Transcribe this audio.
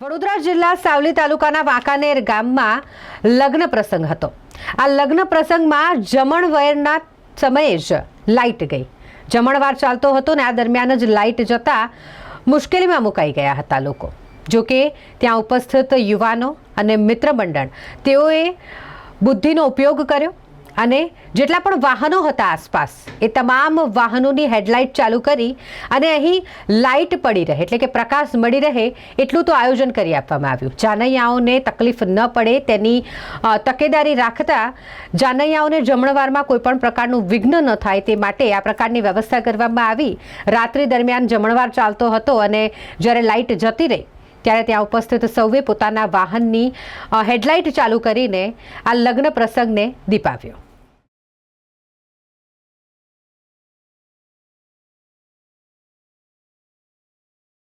વડોદરા જિલ્લા સાવલી તાલુકાના વાંકાનેર ગામમાં લગ્ન પ્રસંગ હતો. આ લગ્ન પ્રસંગમાં જમણવેરના સમયે જ લાઇટ ગઈ. જમણવાર ચાલતો હતો ને આ દરમિયાન જ લાઇટ જતા મુશ્કેલીમાં મુકાઈ ગયા હતા લોકો. જોકે ત્યાં ઉપસ્થિત યુવાનો અને મિત્રમંડળ તેઓએ બુદ્ધિનો ઉપયોગ કર્યો અને જેટલા પણ વાહનો હતા આસપાસ, એ તમામ વાહનોની હેડલાઇટ ચાલુ કરી અને અહીં લાઇટ પડી રહે, એટલે કે પ્રકાશ મળી રહે, એટલું તો આયોજન કરી આપવામાં આવ્યું. જાનૈયાઓને તકલીફ ન પડે તેની તકેદારી રાખતા જાનૈયાઓને જમણવારમાં કોઈપણ પ્રકારનું વિઘ્ન ન થાય તે માટે આ પ્રકારની વ્યવસ્થા કરવામાં આવી. રાત્રિ દરમિયાન જમણવાર ચાલતો હતો અને જ્યારે લાઇટ જતી રહી, ત્યારે ત્યાં ઉપસ્થિત સૌએ પોતાના વાહનની હેડલાઇટ ચાલુ કરીને આ લગ્ન પ્રસંગને દીપાવ્યો.